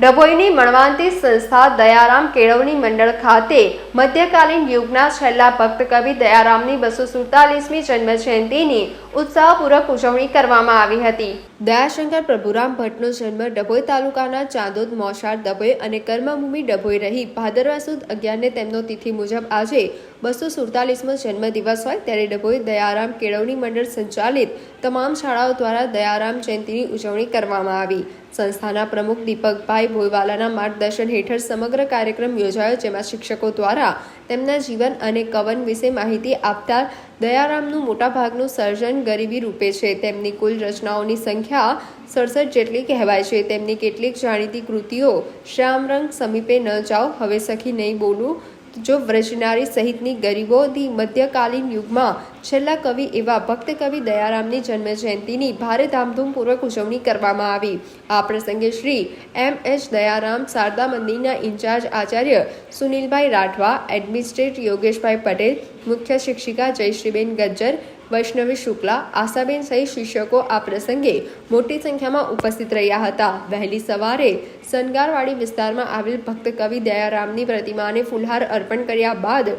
ડભોઈની મણવાંતી સંસ્થા દયારામ કેળવણી મંડળ ખાતે મધ્યકાલીન યુગના છેલ્લા ભક્ત કવિ દયારામની બસો સુડતાલીસમી જન્મજયંતિની ઉત્સાહપૂર્વક ઉજવણી કરવામાં આવી હતી. દયાશંકર પ્રભુરામ ભટ્ટનો જન્મ ડભોઈ તાલુકાના ચાંદોદ, મોશાળ ડભોઈ અને કર્મભૂમિ ડભોઈ રહી. ભાદરવા સુદ અગિયારને તેમનો તિથિ મુજબ આજે બસો સુડતાલીસમો જન્મદિવસ હોય ત્યારે ડભોઈ દયારામ કેળવણી મંડળ સંચાલિત તમામ શાળાઓ દ્વારા દયારામ જયંતિની ઉજવણી કરવામાં આવી. સંસ્થાના પ્રમુખ દીપકભાઈ ભોયવાલાના માર્ગદર્શન હેઠળ સમગ્ર કાર્યક્રમ યોજાયો, જેમાં શિક્ષકો દ્વારા તેમના જીવન અને કવન વિશે માહિતી આપતા દયારામનું મોટાભાગનું સર્જન ગરીબી રૂપે છે. તેમની કુલ રચનાઓની સંખ્યા સડસઠ જેટલી કહેવાય છે. તેમની કેટલીક જાણીતી કૃતિઓ શ્યામરંગ સમીપે ન જાઓ, હવે સખી નહીં બોલું. જો વ્રજનારી સહિતની ગરીબોથી મધ્યકાલીન યુગમાં છેલ્લા કવિ એવા ભક્ત કવિ દયારામની જન્મ જયંતિની ભારે ધામધૂમપૂર્વક ઉજવણી કરવામાં આવી. આ પ્રસંગે શ્રી એમ એચ દયારામ શારદા મંદિરના ઇન્ચાર્જ આચાર્ય સુનિલભાઈ રાઠવા એડમિનિસ્ટ્રેટ યોગેશભાઈ પટેલ, મુખ્ય શિક્ષિકા જયશ્રીબેન ગજ્જર વૈષ્ણવી શુક્લા, આશાબેન સહિત શિક્ષકો આ પ્રસંગે મોટી સંખ્યામાં ઉપસ્થિત રહ્યા હતા. વહેલી સવારે સનગારવાડી વિસ્તારમાં આવેલ ભક્ત કવિ દયારામની પ્રતિમાને ફૂલહાર અર્પણ કર્યા બાદ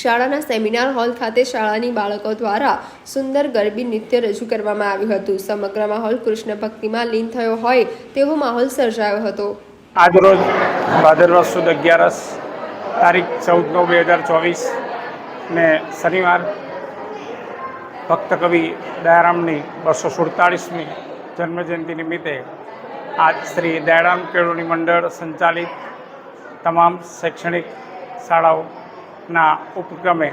શાળાના સેમિનાર હોલ ખાતે શાળાની બાળકો દ્વારા સુંદર ગરબી નૃત્ય રજૂ કરવામાં આવ્યું હતું. સમગ્ર માહોલ કૃષ્ણ ભક્તિમાં લીન થયો હોય તેવો માહોલ સર્જાયો હતો. આજરોજ ભાદરવા સુદ અગિયારસ તારીખ ચૌદ નવ બે હજાર ચોવીસ ને શનિવાર ભક્ત કવિ દયારામની બસો સુડતાળીસમી જન્મજયંતિ નિમિત્તે આજ શ્રી દયારામ કેળવણી મંડળ સંચાલિત તમામ શૈક્ષણિક શાળાઓના ઉપક્રમે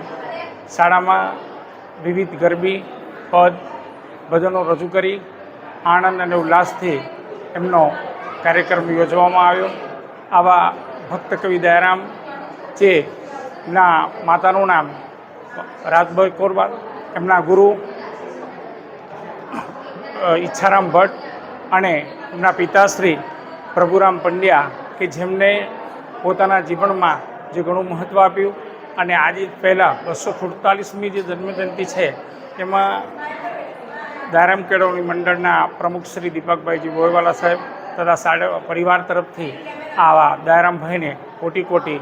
શાળામાં વિવિધ ગરબી, પદ, ભજનો રજૂ કરી આનંદ અને ઉલ્લાસથી એમનો કાર્યક્રમ યોજવામાં આવ્યો. આવા ભક્ત કવિ દયારામ, જે ના માતાનું નામ રાજભાઈ કોરવાલ એમના ગુરુ ઈચ્છારામ ભટ્ટ અને એમના પિતાશ્રી પ્રભુરામ પંડ્યા કે જેમને પોતાના જીવનમાં જે ઘણું મહત્ત્વ આપ્યું અને આજે પહેલાં બસો સુડતાલીસમી જે જન્મજયંતિ છે, એમાં દારામ કેળવણી મંડળના પ્રમુખ શ્રી દીપકભાઈજી બોયવાલા સાહેબ તથા સાડા પરિવાર તરફથી આવા દયારામભાઈને કોટી કોટી